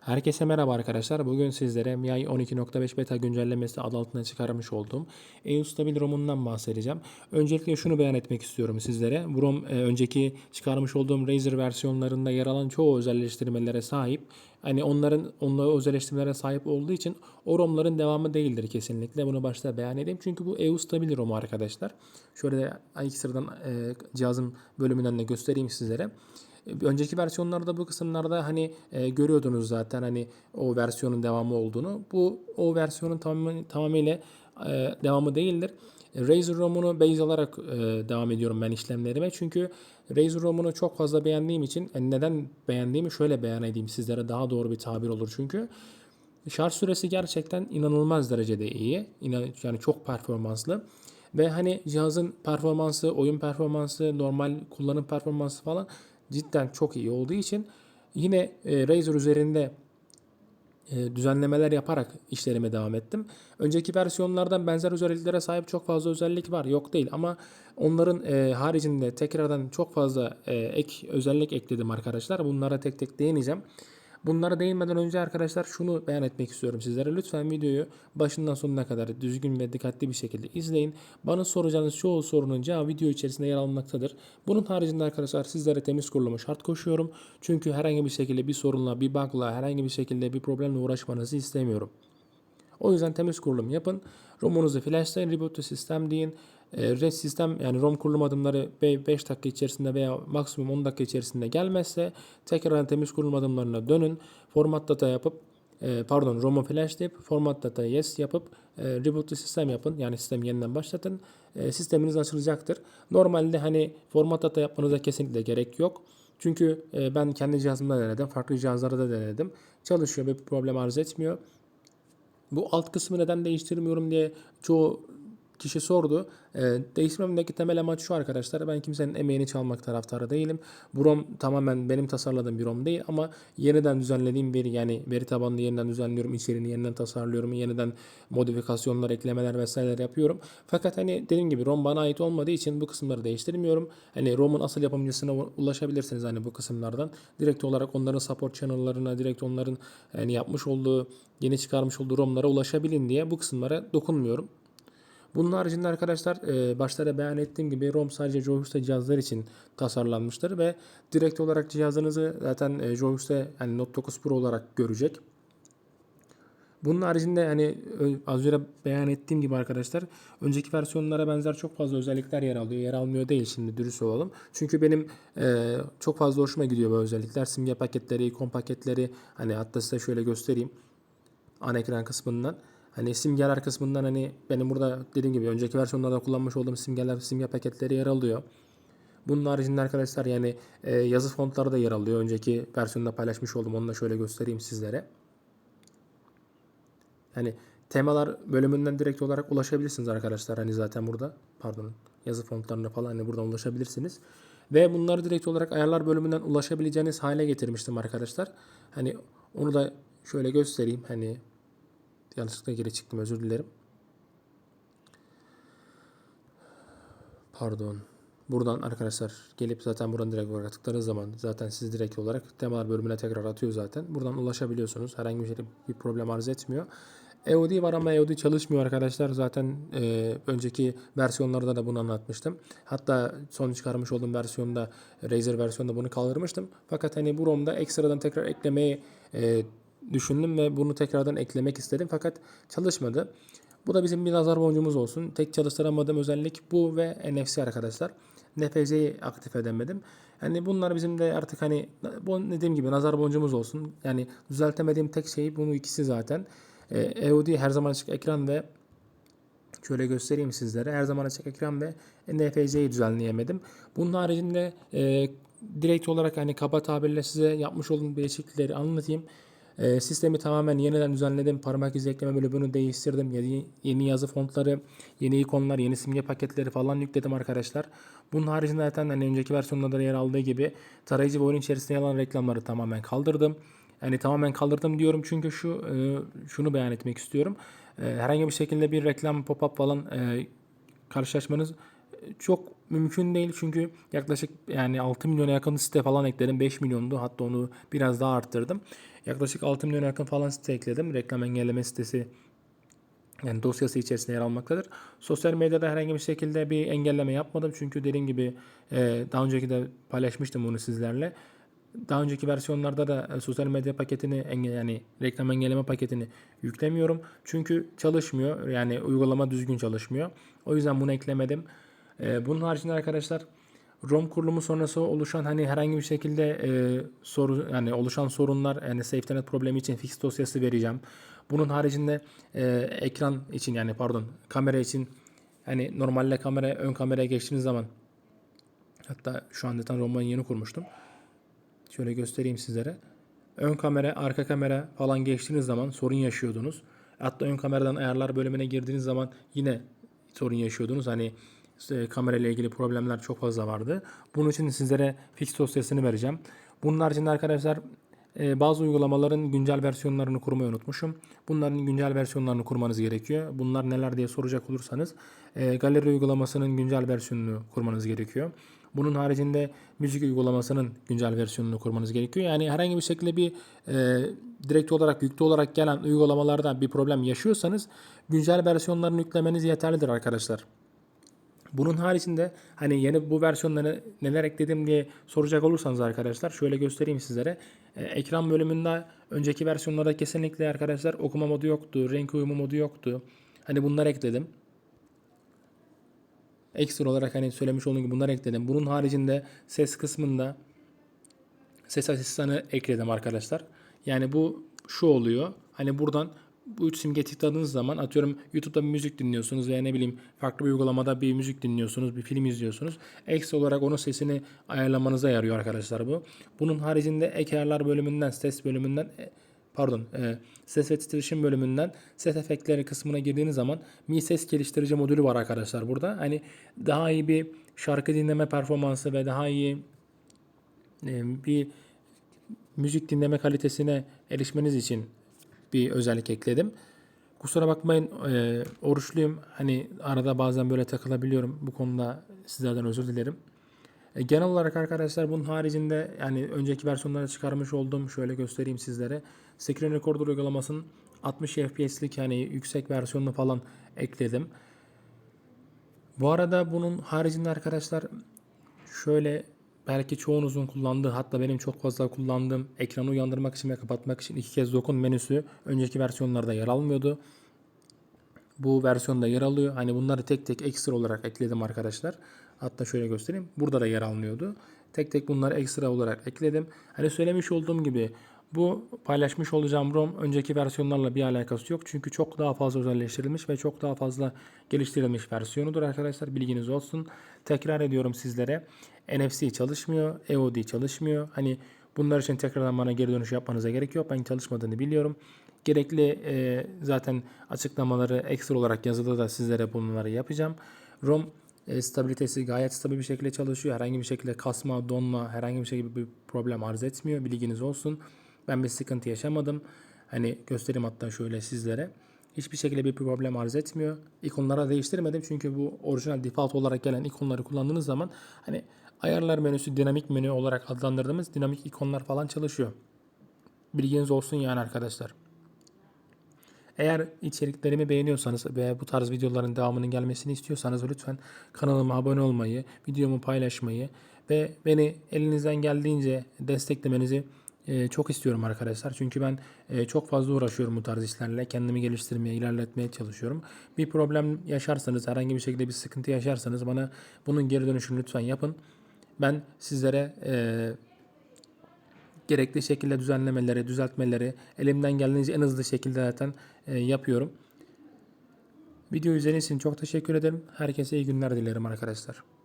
Herkese merhaba arkadaşlar. Bugün sizlere MIUI 12.5 beta güncellemesi adı altında çıkarmış olduğum EUStabil ROM'undan bahsedeceğim. Öncelikle şunu beyan etmek istiyorum sizlere. Bu ROM e, önceki çıkarmış olduğum Razer versiyonlarında yer alan çoğu özelleştirmelere sahip. Hani onların onlara özelleştirmelere sahip olduğu için o ROM'ların devamı değildir kesinlikle. Bunu başta beyan edeyim. Çünkü bu EUStabil ROM arkadaşlar. Şöyle de ilk sıradan e, cihazın bölümünden de göstereyim sizlere. Önceki versiyonlarda bu kısımlarda hani e, görüyordunuz zaten hani o versiyonun devamı olduğunu. Bu o versiyonun tamamı, tamamıyla e, devamı değildir. Razer ROM'unu base alarak e, devam ediyorum ben işlemlerime. Çünkü Razer ROM'unu çok fazla beğendiğim için yani neden beğendiğimi şöyle beyan edeyim sizlere daha doğru bir tabir olur çünkü. Şarj süresi gerçekten inanılmaz derecede iyi. İnan, yani çok performanslı. Ve hani cihazın performansı, oyun performansı, normal kullanım performansı falan cidden çok iyi olduğu için yine e, Razer üzerinde e, düzenlemeler yaparak işlerime devam ettim. Önceki versiyonlardan benzer özelliklere sahip çok fazla özellik var. Yok değil ama onların e, haricinde tekrardan çok fazla e, ek özellik ekledim arkadaşlar. Bunlara tek tek değineceğim. Bunlara değinmeden önce arkadaşlar şunu beyan etmek istiyorum sizlere. Lütfen videoyu başından sonuna kadar düzgün ve dikkatli bir şekilde izleyin. Bana soracağınız çoğu sorunun cevabı video içerisinde yer almaktadır. Bunun haricinde arkadaşlar sizlere temiz kurulumu şart koşuyorum. Çünkü herhangi bir şekilde bir sorunla, bir bug'la, herhangi bir şekilde bir problemle uğraşmanızı istemiyorum. O yüzden temiz kurulum yapın. ROM'unuzu flashlayın, reboot to sistem deyin. E, red sistem yani ROM kurulum adımları 5 dakika içerisinde veya maksimum 10 dakika içerisinde gelmezse tekrar temiz kurulum adımlarına dönün. Format data yapıp e, pardon ROM'u flashlayıp format data yes yapıp e, reboot to sistem yapın. Yani sistemi yeniden başlatın. Sisteminiz açılacaktır. Normalde hani format data yapmanıza kesinlikle gerek yok. Çünkü ben kendi cihazımda denedim. Farklı cihazlarda da denedim. Çalışıyor bir problem arz etmiyor. Bu alt kısmı neden değiştirmiyorum diye çoğu kişi sordu. E, değiştirmemdeki temel amaç şu arkadaşlar. Ben kimsenin emeğini çalmak taraftarı değilim. Bu ROM tamamen benim tasarladığım bir ROM değil ama yeniden düzenlediğim bir yani veri tabanını yeniden düzenliyorum. içeriğini yeniden tasarlıyorum. Yeniden modifikasyonlar, eklemeler vesaireler yapıyorum. Fakat hani dediğim gibi ROM bana ait olmadığı için bu kısımları değiştirmiyorum. Hani ROM'un asıl yapımcısına ulaşabilirsiniz hani bu kısımlardan. Direkt olarak onların support channel'larına, direkt onların yani yapmış olduğu, yeni çıkarmış olduğu ROM'lara ulaşabilin diye bu kısımlara dokunmuyorum. Bunun haricinde arkadaşlar e, başta da beyan ettiğim gibi ROM sadece Joyhux'ta cihazlar için tasarlanmıştır ve direkt olarak cihazınızı zaten e, Joyhux'ta yani Note 9 Pro olarak görecek. Bunun haricinde hani az önce beyan ettiğim gibi arkadaşlar önceki versiyonlara benzer çok fazla özellikler yer alıyor. Yer almıyor değil şimdi dürüst olalım. Çünkü benim e, çok fazla hoşuma gidiyor bu özellikler. Simge paketleri, ikon paketleri hani hatta size şöyle göstereyim. Ana ekran kısmından. Hani simgeler kısmından hani benim burada dediğim gibi önceki versiyonlarda kullanmış olduğum simgeler, simge paketleri yer alıyor. Bunun haricinde arkadaşlar yani e, yazı fontları da yer alıyor. Önceki versiyonda paylaşmış oldum. Onu da şöyle göstereyim sizlere. Yani temalar bölümünden direkt olarak ulaşabilirsiniz arkadaşlar. Hani zaten burada pardon yazı fontlarına falan hani buradan ulaşabilirsiniz. Ve bunları direkt olarak ayarlar bölümünden ulaşabileceğiniz hale getirmiştim arkadaşlar. Hani onu da şöyle göstereyim. Hani yanlışlıkla geri çıktım özür dilerim. Pardon. Buradan arkadaşlar gelip zaten buradan direkt olarak tıkladığınız zaman zaten siz direkt olarak temalar bölümüne tekrar atıyor zaten. Buradan ulaşabiliyorsunuz. Herhangi bir şey bir problem arz etmiyor. EOD var ama EOD çalışmıyor arkadaşlar. Zaten e, önceki versiyonlarda da bunu anlatmıştım. Hatta son çıkarmış olduğum versiyonda Razer versiyonda bunu kaldırmıştım. Fakat hani bu ROM'da ekstradan tekrar eklemeyi e, düşündüm ve bunu tekrardan eklemek istedim. Fakat çalışmadı. Bu da bizim bir nazar boncuğumuz olsun. Tek çalıştıramadığım özellik bu ve NFC arkadaşlar. NFC'yi aktif edemedim. Yani bunlar bizim de artık hani bu dediğim gibi nazar boncuğumuz olsun. Yani düzeltemediğim tek şey bunu ikisi zaten. Ee, EOD her zaman açık ekran ve şöyle göstereyim sizlere. Her zaman açık ekran ve NFC'yi düzenleyemedim. Bunun haricinde e, direkt olarak hani kaba tabirle size yapmış olduğum değişiklikleri anlatayım. E, sistemi tamamen yeniden düzenledim. Parmak izi ekleme bölümünü değiştirdim. Yeni, yeni yazı fontları, yeni ikonlar, yeni simge paketleri falan yükledim arkadaşlar. Bunun haricinde zaten hani önceki versiyonlarda da yer aldığı gibi tarayıcı ve oyun içerisinde yer alan reklamları tamamen kaldırdım. Yani tamamen kaldırdım diyorum çünkü şu e, şunu beyan etmek istiyorum. E, herhangi bir şekilde bir reklam pop-up falan e, karşılaşmanız çok mümkün değil çünkü yaklaşık yani 6 milyona yakın site falan ekledim. 5 milyondu hatta onu biraz daha arttırdım. Yaklaşık 6 milyon yakın falan site ekledim. Reklam engelleme sitesi yani dosyası içerisinde yer almaktadır. Sosyal medyada herhangi bir şekilde bir engelleme yapmadım. Çünkü dediğim gibi e, daha önceki de paylaşmıştım bunu sizlerle. Daha önceki versiyonlarda da e, sosyal medya paketini yani reklam engelleme paketini yüklemiyorum. Çünkü çalışmıyor. Yani uygulama düzgün çalışmıyor. O yüzden bunu eklemedim. E, bunun haricinde arkadaşlar ROM kurulumu sonrası oluşan hani herhangi bir şekilde e, soru yani oluşan sorunlar yani SafetyNet problemi için fix dosyası vereceğim. Bunun haricinde e, ekran için yani pardon kamera için hani normalde kamera ön kameraya geçtiğiniz zaman hatta şu an zaten ROM'u yeni kurmuştum. Şöyle göstereyim sizlere. Ön kamera, arka kamera falan geçtiğiniz zaman sorun yaşıyordunuz. Hatta ön kameradan ayarlar bölümüne girdiğiniz zaman yine sorun yaşıyordunuz. Hani e, kamera ile ilgili problemler çok fazla vardı. Bunun için sizlere fix dosyasını vereceğim. Bunun haricinde arkadaşlar e, bazı uygulamaların güncel versiyonlarını kurmayı unutmuşum. Bunların güncel versiyonlarını kurmanız gerekiyor. Bunlar neler diye soracak olursanız e, galeri uygulamasının güncel versiyonunu kurmanız gerekiyor. Bunun haricinde müzik uygulamasının güncel versiyonunu kurmanız gerekiyor. Yani herhangi bir şekilde bir e, direkt olarak yüklü olarak gelen uygulamalardan bir problem yaşıyorsanız güncel versiyonlarını yüklemeniz yeterlidir arkadaşlar. Bunun haricinde hani yeni bu versiyonları neler ekledim diye soracak olursanız arkadaşlar şöyle göstereyim sizlere. Ee, ekran bölümünde önceki versiyonlarda kesinlikle arkadaşlar okuma modu yoktu, renk uyumu modu yoktu. Hani bunları ekledim. Ekstra olarak hani söylemiş olduğum gibi bunları ekledim. Bunun haricinde ses kısmında ses asistanı ekledim arkadaşlar. Yani bu şu oluyor. Hani buradan bu üç simge tıkladığınız zaman atıyorum YouTube'da bir müzik dinliyorsunuz veya ne bileyim farklı bir uygulamada bir müzik dinliyorsunuz, bir film izliyorsunuz. Ekstra olarak onun sesini ayarlamanıza yarıyor arkadaşlar bu. Bunun haricinde ek ayarlar bölümünden, ses bölümünden e, pardon e, ses ve titreşim bölümünden ses efektleri kısmına girdiğiniz zaman Mi Ses geliştirici modülü var arkadaşlar burada. Hani daha iyi bir şarkı dinleme performansı ve daha iyi e, bir müzik dinleme kalitesine erişmeniz için bir özellik ekledim. Kusura bakmayın e, oruçluyum. Hani arada bazen böyle takılabiliyorum. Bu konuda sizlerden özür dilerim. E, genel olarak arkadaşlar bunun haricinde yani önceki versiyonlarda çıkarmış olduğum şöyle göstereyim sizlere. Screen Recorder uygulamasının 60 FPS'lik yani yüksek versiyonunu falan ekledim. Bu arada bunun haricinde arkadaşlar şöyle belki çoğunuzun kullandığı hatta benim çok fazla kullandığım ekranı uyandırmak için ve kapatmak için iki kez dokun menüsü önceki versiyonlarda yer almıyordu. Bu versiyonda yer alıyor. Hani bunları tek tek ekstra olarak ekledim arkadaşlar. Hatta şöyle göstereyim. Burada da yer almıyordu. Tek tek bunları ekstra olarak ekledim. Hani söylemiş olduğum gibi bu paylaşmış olacağım ROM önceki versiyonlarla bir alakası yok. Çünkü çok daha fazla özelleştirilmiş ve çok daha fazla geliştirilmiş versiyonudur arkadaşlar. Bilginiz olsun. Tekrar ediyorum sizlere. NFC çalışmıyor. EOD çalışmıyor. Hani bunlar için tekrardan bana geri dönüş yapmanıza gerek yok. Ben çalışmadığını biliyorum. Gerekli e, zaten açıklamaları ekstra olarak yazıda da sizlere bunları yapacağım. ROM e, stabilitesi gayet stabil bir şekilde çalışıyor. Herhangi bir şekilde kasma, donma, herhangi bir şekilde bir problem arz etmiyor. Bilginiz olsun. Ben bir sıkıntı yaşamadım. Hani göstereyim hatta şöyle sizlere. Hiçbir şekilde bir problem arz etmiyor. İkonlara değiştirmedim çünkü bu orijinal default olarak gelen ikonları kullandığınız zaman hani ayarlar menüsü dinamik menü olarak adlandırdığımız dinamik ikonlar falan çalışıyor. Bilginiz olsun yani arkadaşlar. Eğer içeriklerimi beğeniyorsanız ve bu tarz videoların devamının gelmesini istiyorsanız lütfen kanalıma abone olmayı, videomu paylaşmayı ve beni elinizden geldiğince desteklemenizi e, çok istiyorum arkadaşlar. Çünkü ben e, çok fazla uğraşıyorum bu tarz işlerle. Kendimi geliştirmeye, ilerletmeye çalışıyorum. Bir problem yaşarsanız, herhangi bir şekilde bir sıkıntı yaşarsanız bana bunun geri dönüşünü lütfen yapın. Ben sizlere e, gerekli şekilde düzenlemeleri, düzeltmeleri elimden geldiğince en hızlı şekilde zaten e, yapıyorum. Video izlediğiniz için çok teşekkür ederim. Herkese iyi günler dilerim arkadaşlar.